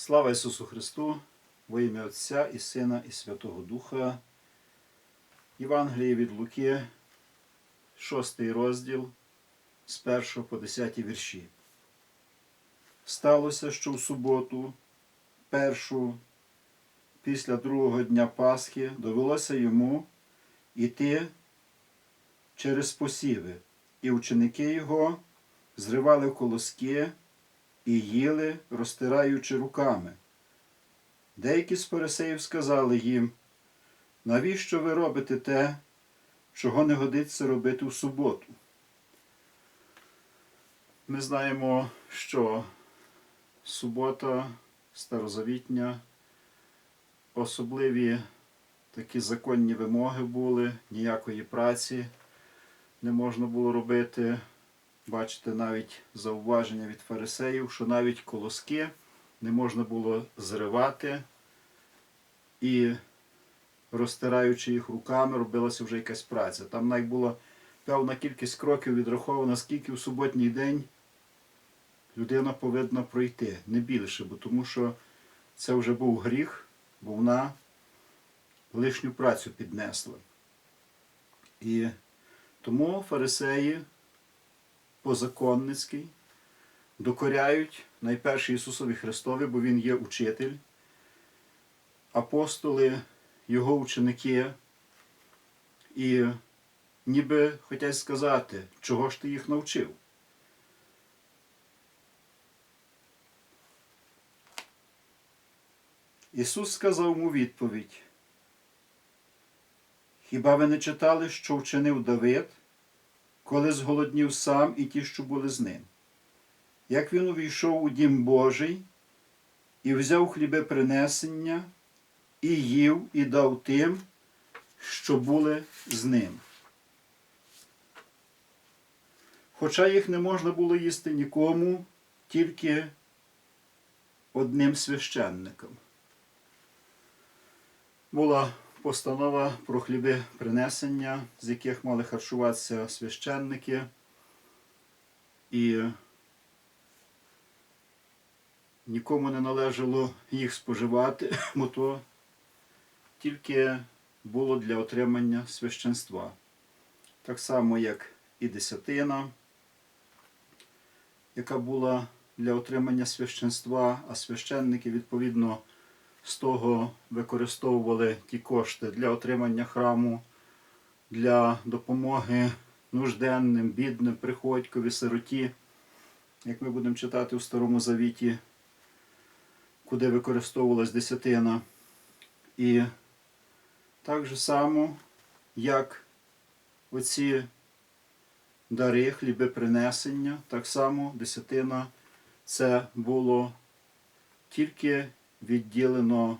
Слава Ісусу Христу, во ім'я Отця і Сина, і Святого Духа. Євангеліє від Луки, 6 розділ з 1 по 10 вірші. Сталося, що в суботу, першу, після другого дня Пасхи, довелося йому іти через посіви, і ученики його зривали колоски і їли, розтираючи руками. Деякі з фарисеїв сказали їм, навіщо ви робите те, чого не годиться робити в суботу? Ми знаємо, що субота старозавітня, особливі такі законні вимоги були, ніякої праці не можна було робити. Бачите навіть зауваження від фарисеїв, що навіть колоски не можна було зривати і, розтираючи їх руками, робилася вже якась праця. Там навіть була певна кількість кроків відрахована, скільки в суботній день людина повинна пройти, не більше, бо тому що це вже був гріх, бо вона лишню працю піднесла. І тому фарисеї позаконницький, докоряють найперше Ісусові Христові, бо Він є учитель, апостоли, Його ученики, і ніби хотять сказати, чого ж ти їх навчив. Ісус сказав йому відповідь. Хіба ви не читали, що вчинив Давид? Коли зголоднів сам і ті, що були з ним. Як він увійшов у дім Божий і взяв хліби принесення, і їв, і дав тим, що були з ним. Хоча їх не можна було їсти нікому, тільки одним священником. Була постанова про хліби принесення, з яких мали харчуватися священники. І нікому не належало їх споживати, бо то тільки було для отримання священства. Так само, як і десятина, яка була для отримання священства, а священники, відповідно, з того використовували ті кошти для отримання храму, для допомоги нужденним, бідним, приходькові, сироті, як ми будемо читати у Старому Завіті, куди використовувалась десятина. І так же само, як оці дари, хліби принесення, так само десятина це було тільки відділено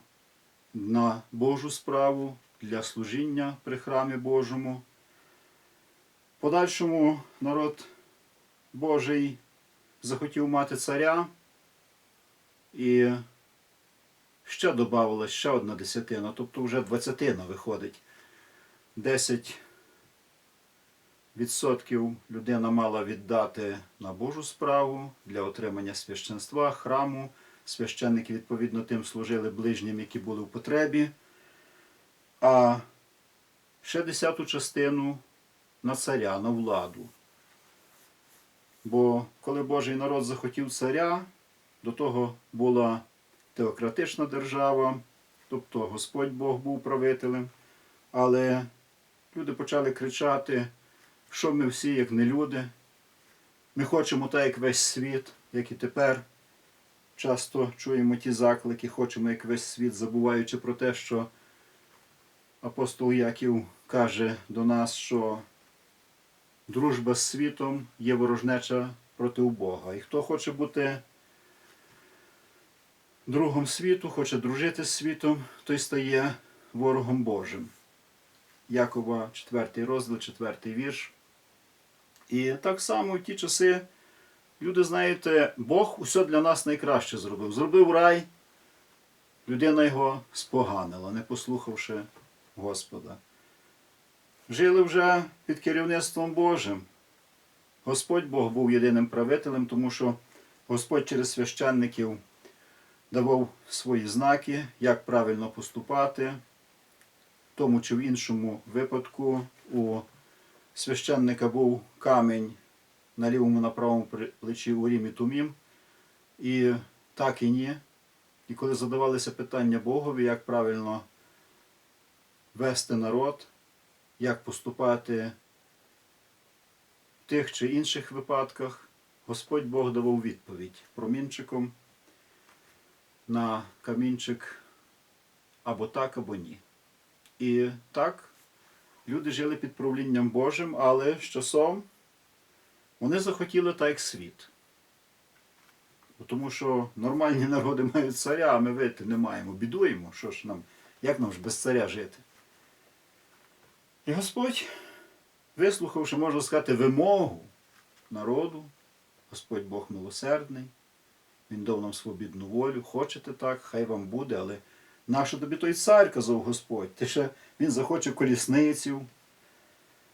на Божу справу для служіння при храмі Божому. Подальшому народ Божий захотів мати царя і ще додавалась ще одна десятина, тобто вже двадцятина виходить. 10 відсотків людина мала віддати на Божу справу для отримання священства, храму. Священники, відповідно, тим служили ближнім, які були в потребі. А ще десяту частину на царя, на владу. Бо коли Божий народ захотів царя, до того була теократична держава, тобто Господь Бог був правителем. Але люди почали кричати, що ми всі, як не люди. Ми хочемо так, як весь світ, як і тепер. Часто чуємо ті заклики, хочемо як весь світ, забуваючи про те, що апостол Яків каже до нас, що дружба з світом є ворожнеча проти Бога. І хто хоче бути другом світу, хоче дружити з світом, той стає ворогом Божим. Якова, 4 розділ, 4 вірш. І так само в ті часи. Люди, знаєте, Бог усе для нас найкраще зробив. Зробив рай, людина його споганила, не послухавши Господа. Жили вже під керівництвом Божим. Господь Бог був єдиним правителем, тому що Господь через священників давав свої знаки, як правильно поступати. В тому чи в іншому випадку у священника був камінь на лівому на правому плечі у Рімі Тумім. І так і ні. І коли задавалися питання Богові, як правильно вести народ, як поступати в тих чи інших випадках, Господь Бог давав відповідь промінчиком на камінчик або так, або ні. І так люди жили під правлінням Божим, але з часом вони захотіли так як світ. Тому що нормальні народи мають царя, а ми вити не маємо. Бідуємо, що ж нам, як нам ж без царя жити? І Господь, вислухавши, можна сказати, вимогу народу, Господь Бог милосердний, Він дав нам свобідну волю, хочете так, хай вам буде, але нащо тобі той цар, казав Господь? Ти ще він захоче колісницю,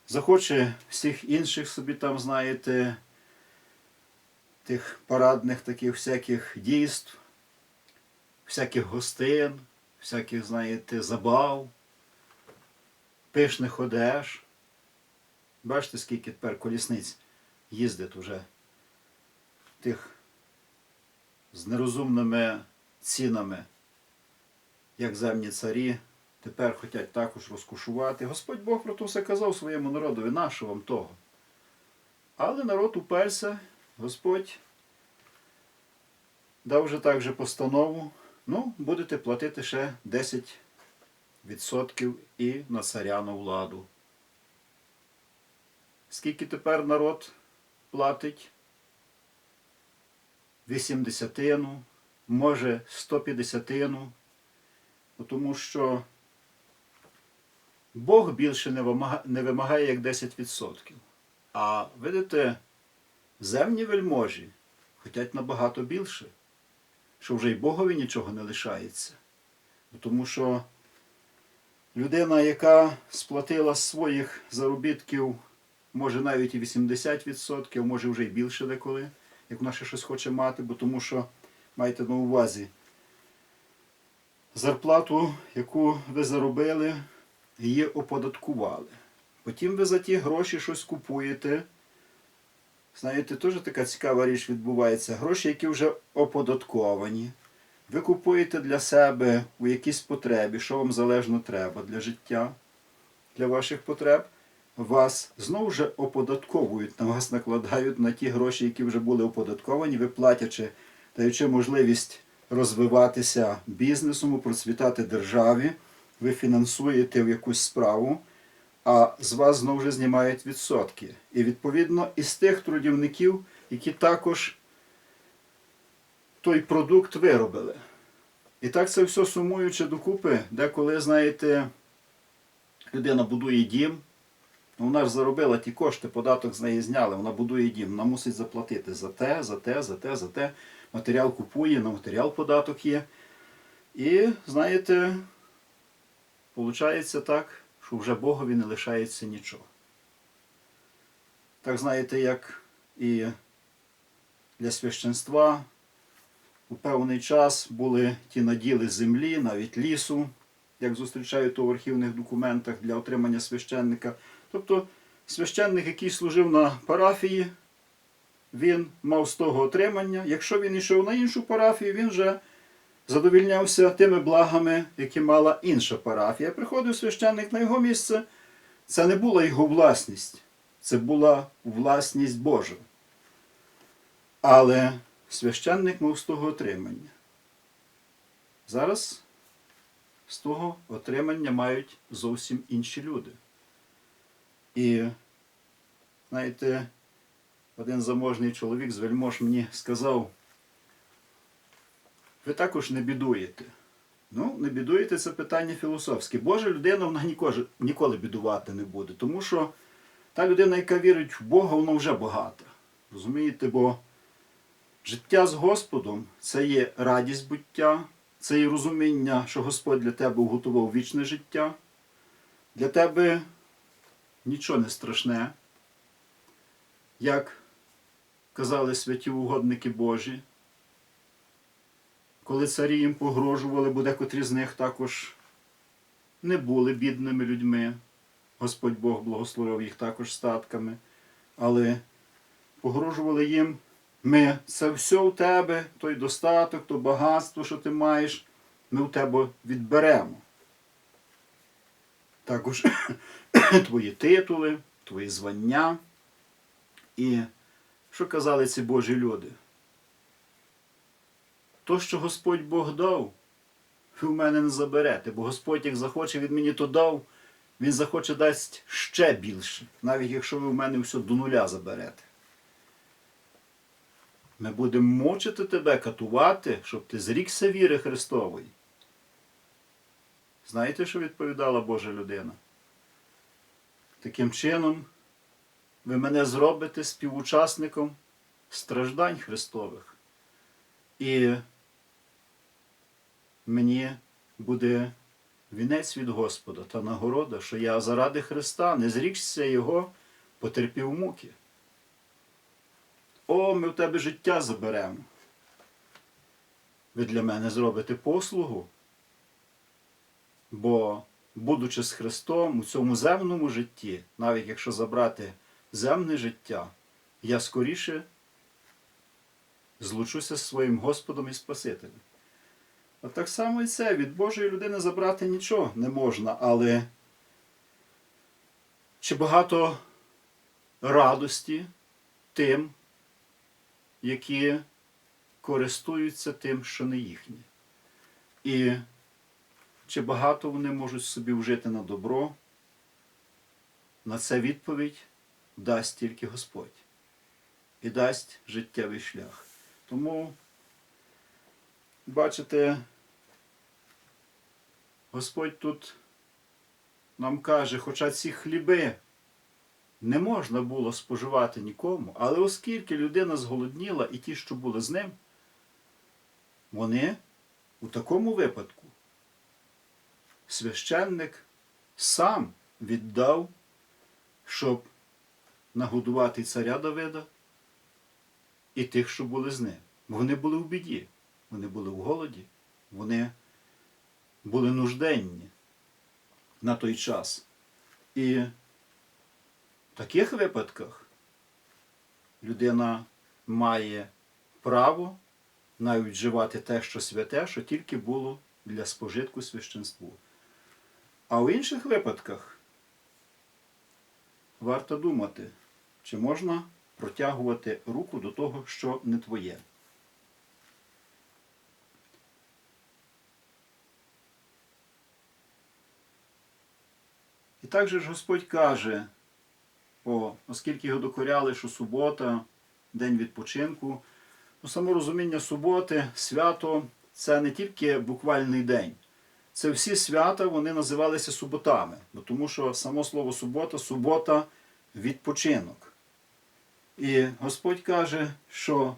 захоче всіх інших собі там, знаєте, тих парадних таких всяких дійств, всяких гостин, всяких, знаєте, забав, пишних одеж. Бачите, скільки тепер колісниць їздить уже тих з нерозумними цінами, як земні царі, тепер хочуть також розкушувати. Господь Бог про то все казав своєму народові, нащо вам того. Але народ уперся, Господь дав вже так же постанову, ну, будете платити ще 10% і на царяну владу. Скільки тепер народ платить? 80, може 150, бо тому що Бог більше не вимагає, як 10%. А видите, земні вельможі хочуть набагато більше, що вже й Богові нічого не лишається. Тому що людина, яка сплатила своїх заробітків, може навіть і 80%, може вже й більше деколи, як вона ще щось хоче мати, бо тому що майте на увазі зарплату, яку ви заробили, її оподаткували. Потім ви за ті гроші щось купуєте. Знаєте, теж така цікава річ відбувається. Гроші, які вже оподатковані. Ви купуєте для себе у якійсь потребі, що вам залежно треба для життя, для ваших потреб. Вас знову ж оподатковують, на вас накладають на ті гроші, які вже були оподатковані, ви платячи, даючи можливість розвиватися бізнесом, процвітати державі, ви фінансуєте в якусь справу а з вас знову ж знімають відсотки. І відповідно із тих трудівників, які також той продукт виробили. І так це все сумуючи докупи, деколи, знаєте, людина будує дім, ну, вона ж заробила ті кошти, податок з неї зняли, вона будує дім, вона мусить заплатити за те, за те, за те, за те. Матеріал купує, на матеріал податок є. І, знаєте, виходить так що вже Богові не лишається нічого. Так знаєте, як і для священства у певний час були ті наділи землі, навіть лісу, як зустрічають у архівних документах для отримання священника. Тобто священник, який служив на парафії, він мав з того отримання. Якщо він йшов на іншу парафію, він вже задовільнявся тими благами, які мала інша парафія. Приходив священник на його місце. Це не була його власність, це була власність Божа. Але священник мав з того отримання. Зараз з того отримання мають зовсім інші люди. І, знаєте, один заможний чоловік з вельмож мені сказав, ви також не бідуєте. Ну, не бідуєте це питання філософське. Божа людина вона ніколи бідувати не буде. Тому що та людина, яка вірить в Бога, вона вже багата. Розумієте, бо життя з Господом це є радість буття, це є розуміння, що Господь для тебе уготував вічне життя. Для тебе нічого не страшне, як казали святі угодники Божі коли царі їм погрожували, бо декотрі з них також не були бідними людьми. Господь Бог благословив їх також статками, але погрожували їм. Ми це все у тебе, той достаток, то багатство, що ти маєш, ми у тебе відберемо. Також твої титули, твої звання. І що казали ці Божі люди? То, що Господь Бог дав, ви в мене не заберете, бо Господь, як захоче від мені то дав, Він захоче дасть ще більше, навіть якщо ви в мене все до нуля заберете. Ми будемо мучити тебе, катувати, щоб ти зрікся віри Христової. Знаєте, що відповідала Божа людина? Таким чином, ви мене зробите співучасником страждань Христових. І мені буде вінець від Господа та нагорода, що я заради Христа, не зрікся Його, потерпів муки. О, ми в тебе життя заберемо. Ви для мене зробите послугу. Бо, будучи з Христом у цьому земному житті, навіть якщо забрати земне життя, я скоріше злучуся з своїм Господом і Спасителем. Так само і це від Божої людини забрати нічого не можна, але чи багато радості тим, які користуються тим, що не їхнє. І чи багато вони можуть собі вжити на добро, на це відповідь дасть тільки Господь і дасть життєвий шлях. Тому, бачите, Господь тут нам каже, хоча ці хліби не можна було споживати нікому, але оскільки людина зголодніла і ті, що були з ним, вони у такому випадку священник сам віддав, щоб нагодувати царя Давида і тих, що були з ним. Вони були в біді, вони були в голоді, вони були нужденні на той час. І в таких випадках людина має право навіть вживати те, що святе, що тільки було для спожитку священству. А в інших випадках варто думати, чи можна протягувати руку до того, що не твоє. І так же ж Господь каже, о, оскільки його докоряли, що субота, день відпочинку, ну, само розуміння суботи, свято це не тільки буквальний день. Це всі свята вони називалися суботами, бо тому що само слово субота субота відпочинок. І Господь каже, що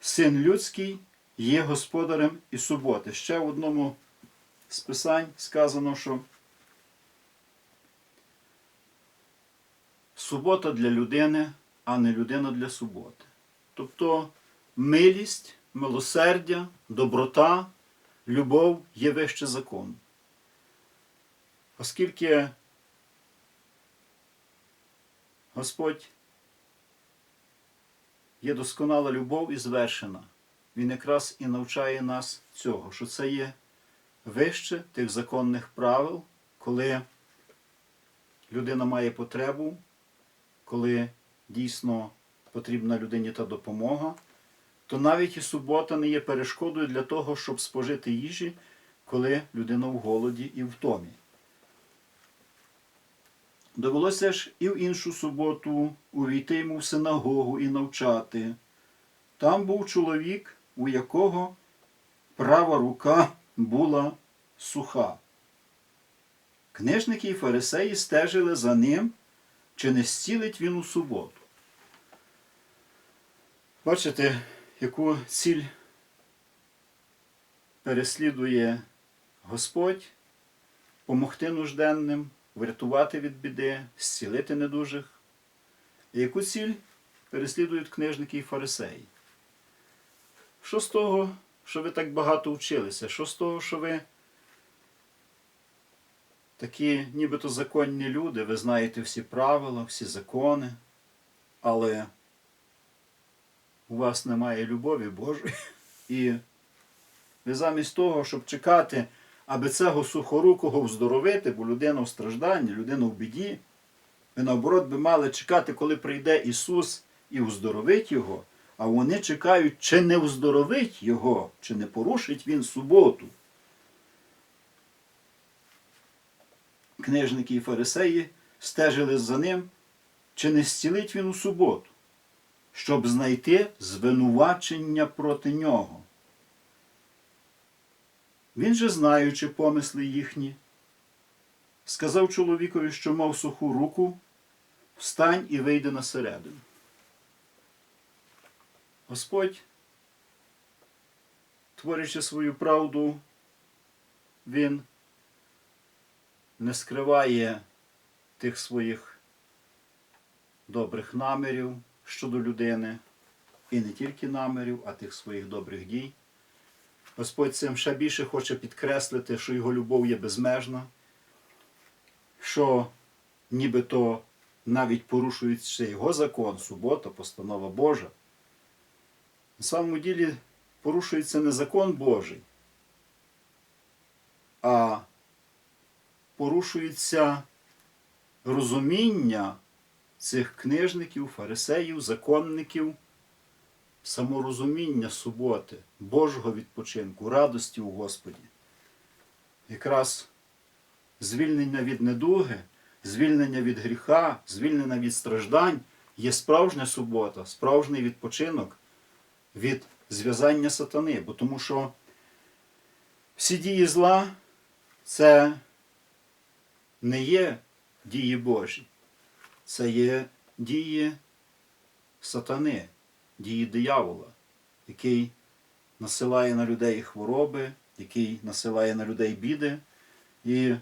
син людський є господарем і суботи. Ще в одному з писань сказано, що субота для людини, а не людина для суботи. Тобто милість, милосердя, доброта, любов є вище закону. Оскільки Господь є досконала любов і звершена, Він якраз і навчає нас цього, що це є вище тих законних правил, коли людина має потребу, коли дійсно потрібна людині та допомога, то навіть і субота не є перешкодою для того, щоб спожити їжі, коли людина в голоді і в томі. Довелося ж і в іншу суботу увійти йому в синагогу і навчати. Там був чоловік, у якого права рука була суха. Книжники і фарисеї стежили за ним, чи не зцілить він у суботу. Бачите, яку ціль переслідує Господь помогти нужденним, врятувати від біди, зцілити недужих. І яку ціль переслідують книжники і фарисеї? Що з того, що ви так багато вчилися? Що з того, що ви такі нібито законні люди, ви знаєте всі правила, всі закони, але у вас немає любові Божої. І ви замість того, щоб чекати, аби цього сухорукого вздоровити, бо людина в стражданні, людина в біді, ви наоборот би мали чекати, коли прийде Ісус і вздоровить Його, а вони чекають, чи не вздоровить Його, чи не порушить Він суботу. Книжники і фарисеї стежили за ним, чи не зцілить він у суботу, щоб знайти звинувачення проти нього. Він же, знаючи помисли їхні, сказав чоловікові, що мав суху руку, встань і вийди на середину. Господь, творячи свою правду, Він не скриває тих своїх добрих намірів щодо людини, і не тільки намірів, а тих своїх добрих дій. Господь цим ще більше хоче підкреслити, що його любов є безмежна, що нібито навіть порушується його закон, субота, постанова Божа. На самому ділі порушується не закон Божий, а порушується розуміння цих книжників, фарисеїв, законників, саморозуміння суботи, Божого відпочинку, радості у Господі. Якраз звільнення від недуги, звільнення від гріха, звільнення від страждань є справжня субота, справжній відпочинок від зв'язання сатани. Бо тому що всі дії зла це не є дії Божі, це є дії сатани, дії диявола, який насилає на людей хвороби, який насилає на людей біди. І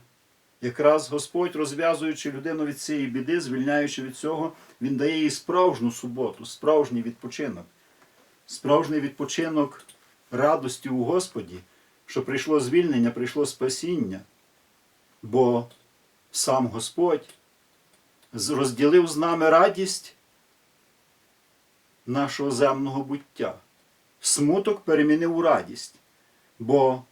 якраз Господь, розв'язуючи людину від цієї біди, звільняючи від цього, Він дає їй справжню суботу, справжній відпочинок, справжній відпочинок радості у Господі, що прийшло звільнення, прийшло спасіння. Бо сам Господь розділив з нами радість нашого земного буття. Смуток перемінив у радість. Бо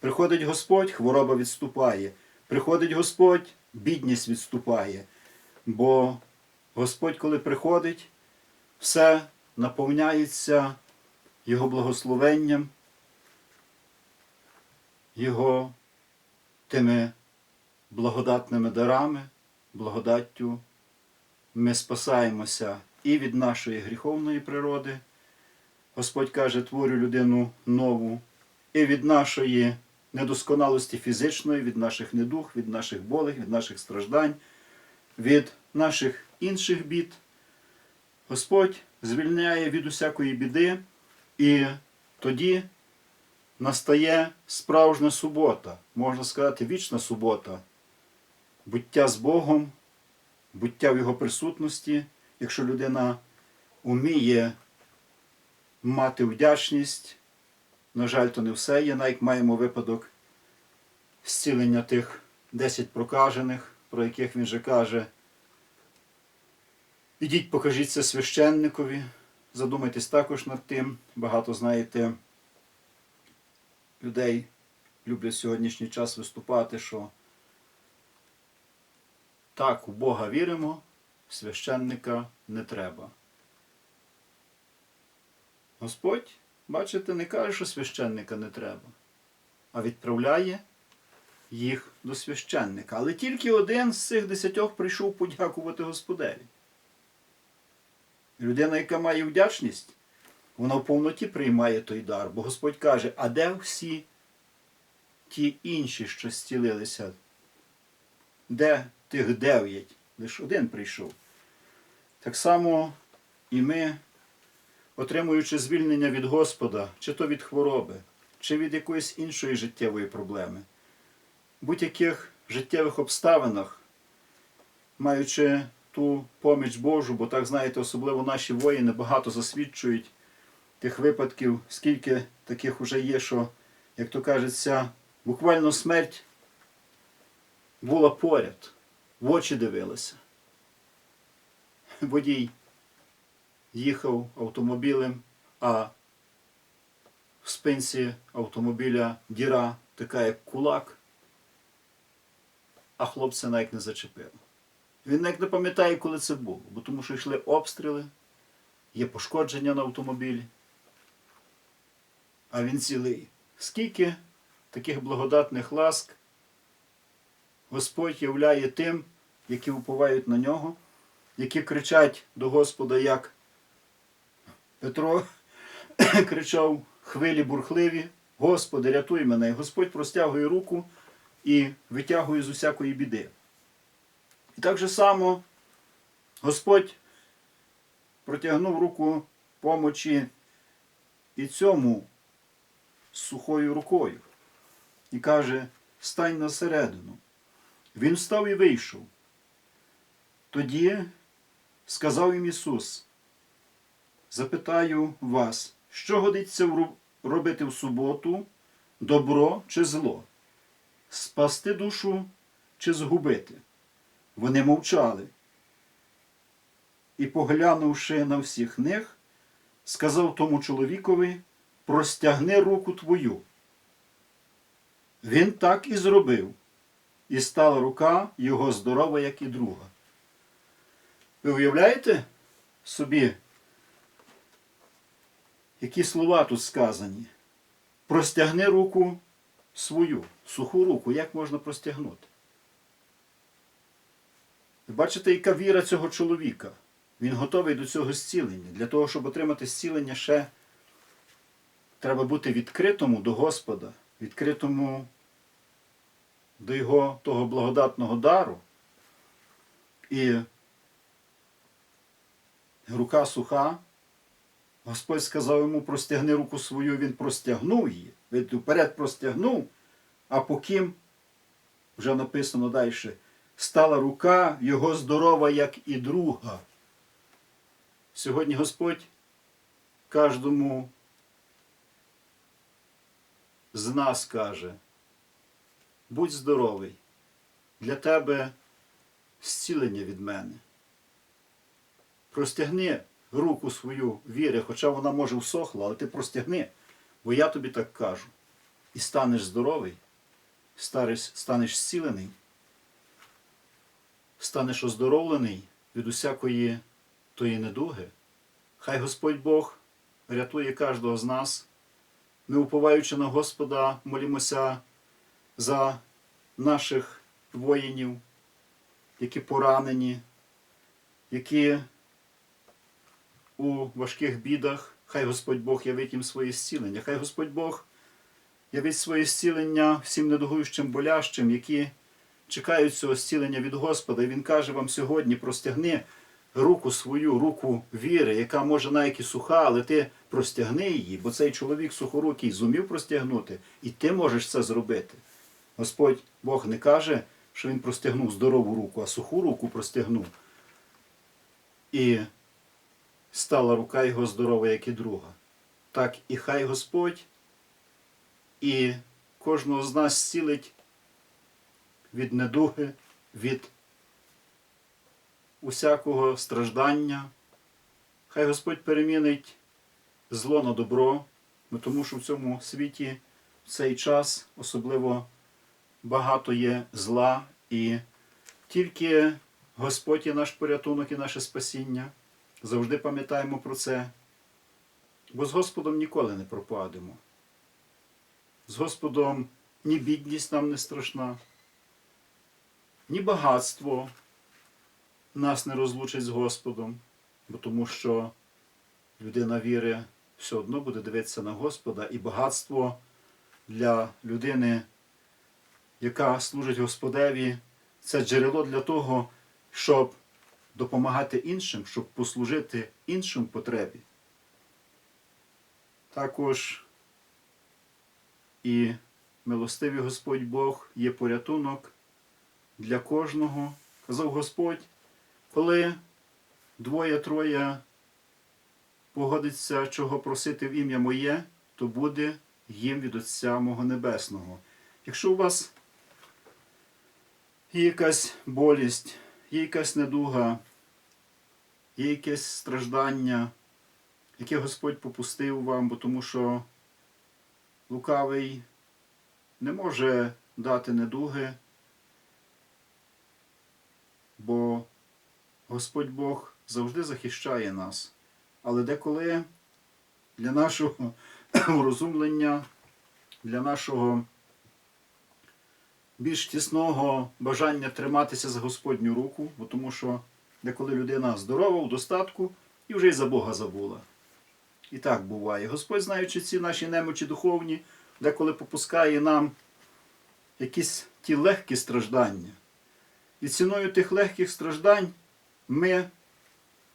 приходить Господь, хвороба відступає. Приходить Господь, бідність відступає. Бо Господь, коли приходить, все наповняється Його благословенням, Його тими благодатними дарами, благодаттю ми спасаємося і від нашої гріховної природи. Господь каже, творю людину нову, і від нашої недосконалості фізичної, від наших недух, від наших болей, від наших страждань, від наших інших бід. Господь звільняє від усякої біди, і тоді настає справжня субота, можна сказати, вічна субота, буття з Богом, буття в Його присутності, якщо людина уміє мати вдячність, на жаль, то не все є, навіть маємо випадок зцілення тих 10 прокажених, про яких він же каже. Ідіть, покажіть це священникові, задумайтесь також над тим. Багато знаєте людей люблять сьогоднішній час виступати, що так, у Бога віримо, священника не треба. Господь, бачите, не каже, що священника не треба, а відправляє їх до священника. Але тільки один з цих десятьох прийшов подякувати Господеві. Людина, яка має вдячність, вона в повноті приймає той дар, бо Господь каже, а де всі ті інші, що зцілилися? Де тих дев'ять? Лише один прийшов. Так само і ми, отримуючи звільнення від Господа, чи то від хвороби, чи від якоїсь іншої життєвої проблеми, в будь-яких життєвих обставинах, маючи ту поміч Божу, бо так знаєте, особливо наші воїни багато засвідчують тих випадків, скільки таких уже є, що, як то кажеться, буквально смерть була поряд, в очі дивилася. Водій їхав автомобілем, а в спинці автомобіля діра така, як кулак, а хлопця навіть не зачепило. Він навіть не пам'ятає, коли це було, бо тому що йшли обстріли, є пошкодження на автомобілі. А він цілий. Скільки таких благодатних ласк Господь являє тим, які уповають на нього, які кричать до Господа, як Петро кричав хвилі бурхливі, Господи, рятуй мене. І Господь простягує руку і витягує з усякої біди. І так же само Господь протягнув руку помочі і цьому з сухою рукою і каже: стань на середину. Він встав і вийшов. Тоді сказав їм Ісус, запитаю вас, що годиться робити в суботу, добро чи зло? Спасти душу чи згубити? Вони мовчали. І, поглянувши на всіх них, сказав тому чоловікові, простягни руку твою. Він так і зробив, і стала рука його здорова, як і друга. Ви уявляєте собі, які слова тут сказані? Простягни руку свою, суху руку, як можна простягнути? Ви бачите, яка віра цього чоловіка? Він готовий до цього зцілення. Для того, щоб отримати зцілення, ще треба бути відкритому до Господа, відкритому до Його того благодатного дару. І рука суха. Господь сказав йому, простягни руку свою, він простягнув її, він вперед простягнув, а потім, вже написано далі, стала рука його здорова, як і друга. Сьогодні Господь кожному з нас каже, будь здоровий, для тебе зцілення від мене. Простягни руку свою віри, хоча вона може всохла, але ти простягни, бо я тобі так кажу. І станеш здоровий, станеш, зцілений, станеш оздоровлений від усякої тої недуги. Хай Господь Бог рятує кожного з нас. Ми, уповаючи на Господа, молімося за наших воїнів, які поранені, які у важких бідах. Хай Господь Бог явить їм своє зцілення. Хай Господь Бог явить своє зцілення всім недугуючим болящим, які чекають цього зцілення від Господа. І Він каже вам сьогодні: простягни руку свою, руку віри, яка може навіть і суха, але ти простягни її, бо цей чоловік сухорукий зумів простягнути, і ти можеш це зробити. Господь Бог не каже, що він простягнув здорову руку, а суху руку простягнув. І стала рука його здорова, як і друга. Так і хай Господь і кожного з нас зцілить від недуги, від усякого страждання. Хай Господь перемінить зло на добро, тому що в цьому світі в цей час особливо багато є зла, і тільки Господь є наш порятунок і наше спасіння. Завжди пам'ятаємо про це, бо з Господом ніколи не пропадемо. З Господом ні бідність нам не страшна, ні багатство нас не розлучить з Господом, бо тому що людина віри все одно буде дивитися на Господа, і багатство для людини, яка служить Господеві, це джерело для того, щоб допомагати іншим, щоб послужити іншим потребі. Також і милостивий Господь Бог є порятунок для кожного. Казав Господь, коли двоє-троє погодиться чого просити в ім'я моє, то буде їм від Отця мого Небесного. Якщо у вас є якась болість, є якась недуга, є якесь страждання, яке Господь попустив вам, бо тому що лукавий не може дати недуги, бо Господь Бог завжди захищає нас. Але деколи для нашого розумлення, для нашого більш тісного бажання триматися за Господню руку, бо тому що деколи людина здорова, в достатку і вже й за Бога забула. І так буває. Господь, знаючи ці наші немочі духовні, деколи попускає нам якісь ті легкі страждання. І ціною тих легких страждань ми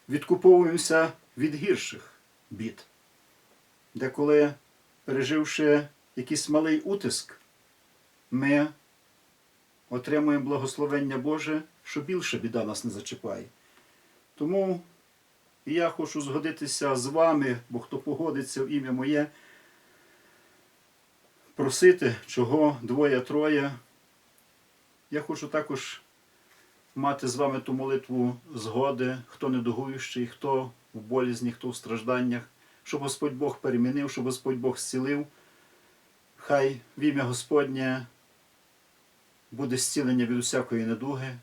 відкуповуємося від гірших бід. Деколи, переживши якийсь малий утиск, ми отримуємо благословення Боже, що більше біда нас не зачіпає. Тому я хочу згодитися з вами, бо хто погодиться в ім'я моє, просити, чого двоє-троє. Я хочу також мати з вами ту молитву згоди, хто недугуючий, хто в болізні, хто в стражданнях, щоб Господь Бог перемінив, щоб Господь Бог зцілив. Хай в ім'я Господнє буде зцілення від усякої недуги,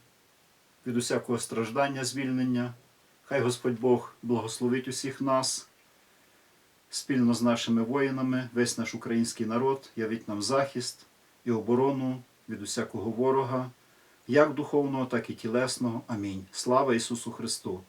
від усякого страждання, звільнення. Хай Господь Бог благословить усіх нас спільно з нашими воїнами, весь наш український народ, явить нам захист і оборону від усякого ворога, як духовного, так і тілесного. Амінь. Слава Ісусу Христу!